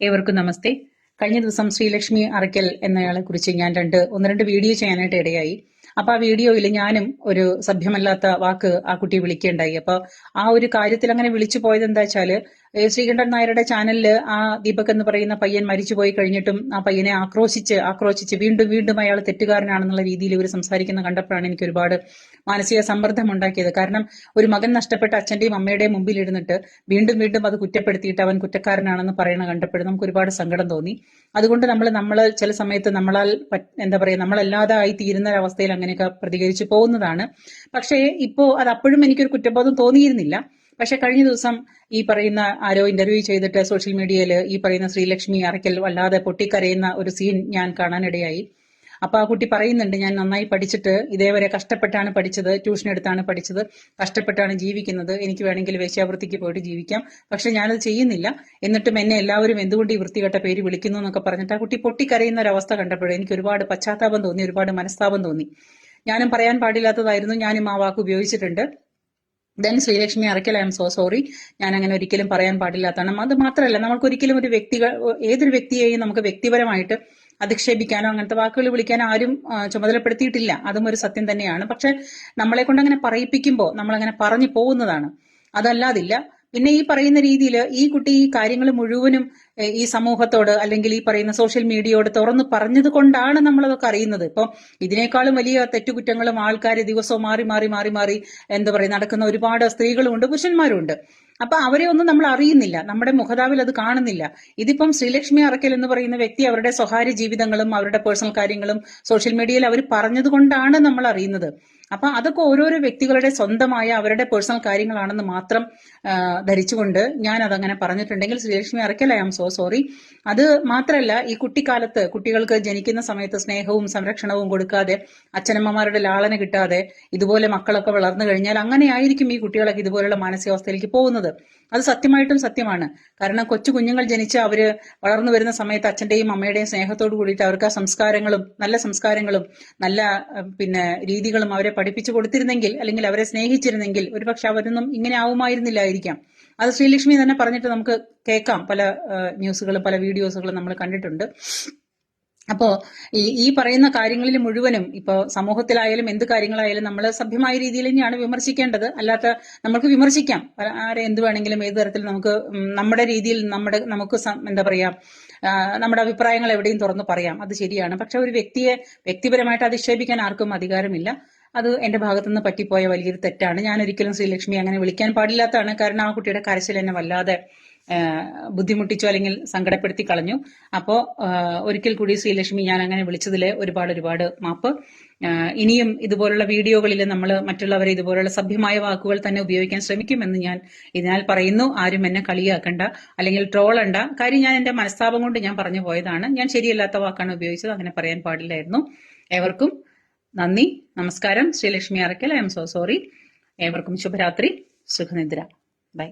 ഏവർക്കും നമസ്തേ. കഴിഞ്ഞ ദിവസം ശ്രീലക്ഷ്മി അറയ്ക്കൽ എന്നയാളെ കുറിച്ച് ഞാൻ രണ്ട് ഒന്ന് രണ്ട് വീഡിയോ ചെയ്യാനായിട്ട് ഇടയായി. അപ്പൊ ആ വീഡിയോയിൽ ഞാനും ഒരു സഭ്യമല്ലാത്ത വാക്ക് ആ കുട്ടിയെ വിളിക്കേണ്ടായി. അപ്പൊ ആ ഒരു കാര്യത്തിൽ അങ്ങനെ വിളിച്ചു പോയത് എന്താ വെച്ചാൽ ശ്രീകണ്ഠൻ നായരുടെ ചാനലിൽ ആ ദീപക് എന്ന് പറയുന്ന പയ്യൻ മരിച്ചുപോയി കഴിഞ്ഞിട്ടും ആ പയ്യനെ ആക്രോശിച്ച് ആക്രോശിച്ച് വീണ്ടും വീണ്ടും അയാൾ തെറ്റുകാരനാണെന്നുള്ള രീതിയിൽ ഇവർ സംസാരിക്കുന്ന കണ്ടപ്പോഴാണ് എനിക്ക് ഒരുപാട് മാനസിക സമ്മർദ്ദം ഉണ്ടാക്കിയത് കാരണം ഒരു മകൻ നഷ്ടപ്പെട്ട അച്ഛന്റെയും അമ്മയുടെയും മുമ്പിൽ ഇരുന്നിട്ട് വീണ്ടും വീണ്ടും അത് കുറ്റപ്പെടുത്തിയിട്ട് അവൻ കുറ്റക്കാരനാണെന്ന് പറയണ കണ്ടപ്പോഴും നമുക്ക് ഒരുപാട് സങ്കടം തോന്നി. അതുകൊണ്ട് നമ്മൾ നമ്മൾ ചില സമയത്ത് നമ്മളാൽ എന്താ പറയുക നമ്മളല്ലാതെ ആയി തീരുന്ന ഒരവസ്ഥയിൽ അങ്ങനെയൊക്കെ പ്രതികരിച്ചു പോകുന്നതാണ്. പക്ഷേ ഇപ്പോൾ അത് അപ്പോഴും എനിക്കൊരു കുറ്റബോധം തോന്നിയിരുന്നില്ല. പക്ഷെ കഴിഞ്ഞ ദിവസം ഈ പറയുന്ന ആരോ ഇന്റർവ്യൂ ചെയ്തിട്ട് സോഷ്യൽ മീഡിയയിൽ ഈ പറയുന്ന ശ്രീലക്ഷ്മി അറയ്ക്കൽ വല്ലാതെ പൊട്ടിക്കരയുന്ന ഒരു സീൻ ഞാൻ കാണാനിടയായി. അപ്പൊ ആ കുട്ടി പറയുന്നുണ്ട് ഞാൻ നന്നായി പഠിച്ചിട്ട് ഇതേവരെ കഷ്ടപ്പെട്ടാണ് പഠിച്ചത് ട്യൂഷൻ എടുത്താണ് പഠിച്ചത് കഷ്ടപ്പെട്ടാണ് ജീവിക്കുന്നത്. എനിക്ക് വേണമെങ്കിൽ വേശ്യാവൃത്തിക്ക് പോയിട്ട് ജീവിക്കാം. പക്ഷെ ഞാനത് ചെയ്യുന്നില്ല. എന്നിട്ടും എന്നെ എല്ലാവരും എന്തുകൊണ്ട് ഈ വൃത്തികെട്ട പേര് വിളിക്കുന്നു എന്നൊക്കെ പറഞ്ഞിട്ട് ആ കുട്ടി പൊട്ടിക്കരയുന്ന ഒരു അവസ്ഥ കണ്ടപ്പോഴേ എനിക്ക് ഒരുപാട് പശ്ചാത്താപം തോന്നി ഒരുപാട് മനസ്താപം തോന്നി. ഞാനും പറയാൻ പാടില്ലാത്തതായിരുന്നു. ഞാനും ആ വാക്ക് ഉപയോഗിച്ചിട്ടുണ്ട്. Then Sreelakshmi Arakkal I'm so sorry ഞാൻ അങ്ങനെ ഒരിക്കലും പറയാൻ പാടില്ലാത്തതാണ് അത് മാത്രമല്ല നമുക്ക് ഒരിക്കലും ഒരു വ്യക്തികൾ ഏതൊരു വ്യക്തിയെയും നമുക്ക് വ്യക്തിപരമായിട്ട് അധിക്ഷേപിക്കാനോ അങ്ങനത്തെ വാക്കുകൾ വിളിക്കാനോ ആരും ചുമതലപ്പെടുത്തിയിട്ടില്ല. അതും ഒരു സത്യം തന്നെയാണ്. പക്ഷെ നമ്മളെ കൊണ്ട് അങ്ങനെ പറയിപ്പിക്കുമ്പോൾ നമ്മൾ അങ്ങനെ പറഞ്ഞു പോകുന്നതാണ്. അതല്ലാതില്ല പിന്നെ ഈ പറയുന്ന രീതിയിൽ ഈ കുട്ടി ഈ കാര്യങ്ങൾ മുഴുവനും ഈ സമൂഹത്തോട് അല്ലെങ്കിൽ ഈ പറയുന്ന സോഷ്യൽ മീഡിയയോട് തുറന്നു പറഞ്ഞത് കൊണ്ടാണ് നമ്മളതൊക്കെ അറിയുന്നത്. ഇപ്പൊ ഇതിനേക്കാളും വലിയ തെറ്റുകുറ്റങ്ങളും ആൾക്കാർ ദിവസവും മാറി മാറി മാറി മാറി എന്താ പറയുക നടക്കുന്ന ഒരുപാട് സ്ത്രീകളുമുണ്ട് പുരുഷന്മാരുമുണ്ട്. അപ്പൊ അവരെ ഒന്നും നമ്മൾ അറിയുന്നില്ല. നമ്മുടെ മുഖതാവിൽ അത് കാണുന്നില്ല. ഇതിപ്പം ശ്രീലക്ഷ്മി അറക്കൽ എന്ന് പറയുന്ന വ്യക്തി അവരുടെ സ്വകാര്യ ജീവിതങ്ങളും അവരുടെ പേഴ്സണൽ കാര്യങ്ങളും സോഷ്യൽ മീഡിയയിൽ അവർ പറഞ്ഞതുകൊണ്ടാണ് നമ്മൾ അറിയുന്നത്. അപ്പൊ അതൊക്കെ ഓരോരോ വ്യക്തികളുടെ സ്വന്തമായ അവരുടെ പേഴ്സണൽ കാര്യങ്ങളാണെന്ന് മാത്രം ധരിച്ചുകൊണ്ട് ഞാൻ അതങ്ങനെ പറഞ്ഞിട്ടുണ്ടെങ്കിൽ Sreelakshmi Arakkal I am so sorry അത് മാത്രമല്ല ഈ കുട്ടിക്കാലത്ത് കുട്ടികൾക്ക് ജനിക്കുന്ന സമയത്ത് സ്നേഹവും സംരക്ഷണവും കൊടുക്കാതെ അച്ഛനമ്മമാരുടെ ലാളന കിട്ടാതെ ഇതുപോലെ മക്കളൊക്കെ വളർന്നു കഴിഞ്ഞാൽ അങ്ങനെയായിരിക്കും ഈ കുട്ടികളൊക്കെ ഇതുപോലുള്ള മാനസികാവസ്ഥയിലേക്ക് പോകുന്നത്. അത് സത്യമായിട്ടും സത്യമാണ്. കാരണം കൊച്ചു കുഞ്ഞുങ്ങൾ ജനിച്ച് അവർ വളർന്നു വരുന്ന സമയത്ത് അച്ഛന്റെയും അമ്മയുടെയും സ്നേഹത്തോട് കൂടിയിട്ട് അവർക്ക് ആ സംസ്കാരങ്ങളും നല്ല സംസ്കാരങ്ങളും നല്ല പിന്നെ രീതികളും അവരെ പഠിപ്പിച്ചു കൊടുത്തിരുന്നെങ്കിൽ അല്ലെങ്കിൽ അവരെ സ്നേഹിച്ചിരുന്നെങ്കിൽ ഒരുപക്ഷെ അവരൊന്നും ഇങ്ങനെ ആവുമായിരുന്നില്ലായിരിക്കാം. അത് ശ്രീലക്ഷ്മി തന്നെ പറഞ്ഞിട്ട് നമുക്ക് കേൾക്കാം. പല ന്യൂസുകളും പല വീഡിയോസുകളും നമ്മൾ കണ്ടിട്ടുണ്ട്. അപ്പോ ഈ ഈ പറയുന്ന കാര്യങ്ങളിൽ മുഴുവനും ഇപ്പോ സമൂഹത്തിലായാലും എന്ത് കാര്യങ്ങളായാലും നമ്മൾ സഭ്യമായ രീതിയിൽ തന്നെയാണ് വിമർശിക്കേണ്ടത്. അല്ലാത്ത നമുക്ക് വിമർശിക്കാം. ആരെ എന്ത് വേണമെങ്കിലും ഏത് തരത്തിൽ നമുക്ക് നമ്മുടെ രീതിയിൽ നമ്മുടെ നമുക്ക് എന്താ പറയാ നമ്മുടെ അഭിപ്രായങ്ങൾ എവിടെയും തുറന്ന് പറയാം. അത് ശരിയാണ്. പക്ഷെ ഒരു വ്യക്തിയെ വ്യക്തിപരമായിട്ട് അധിക്ഷേപിക്കാൻ ആർക്കും അധികാരമില്ല. അത് എന്റെ ഭാഗത്തുനിന്ന് പറ്റിപ്പോയ വലിയൊരു തെറ്റാണ്. ഞാൻ ഒരിക്കലും ശ്രീലക്ഷ്മി അങ്ങനെ വിളിക്കാൻ പാടില്ലാത്തതാണ്. കാരണം ആ കുട്ടിയുടെ കരച്ചിൽ എന്നെ വല്ലാതെ ബുദ്ധിമുട്ടിച്ചു അല്ലെങ്കിൽ സങ്കടപ്പെടുത്തി കളഞ്ഞു. അപ്പോ ഒരിക്കൽ കൂടി ശ്രീലക്ഷ്മി ഞാൻ അങ്ങനെ വിളിച്ചതിൽ ഒരുപാട് ഒരുപാട് മാപ്പ്. ഇനിയും ഇതുപോലുള്ള വീഡിയോകളിൽ നമ്മൾ മറ്റുള്ളവരെ ഇതുപോലുള്ള സഭ്യമായ വാക്കുകൾ തന്നെ ഉപയോഗിക്കാൻ ശ്രമിക്കുമെന്ന് ഞാൻ ഇതിനാൽ പറയുന്നു. ആരും എന്നെ കളിയാക്കണ്ട അല്ലെങ്കിൽ ട്രോളണ്ട കാര്യം ഞാൻ എന്റെ മനസ്താപം കൊണ്ട് ഞാൻ പറഞ്ഞു പോയതാണ്. ഞാൻ ശരിയല്ലാത്ത വാക്കാണ് ഉപയോഗിച്ചത്. അങ്ങനെ പറയാൻ പാടില്ലായിരുന്നു. ഏവർക്കും നന്ദി നമസ്കാരം. Sreelakshmi Arakkal I'm so sorry. ഏവർക്കും ശുഭരാത്രി. സുഖനിദ്ര. ബൈ.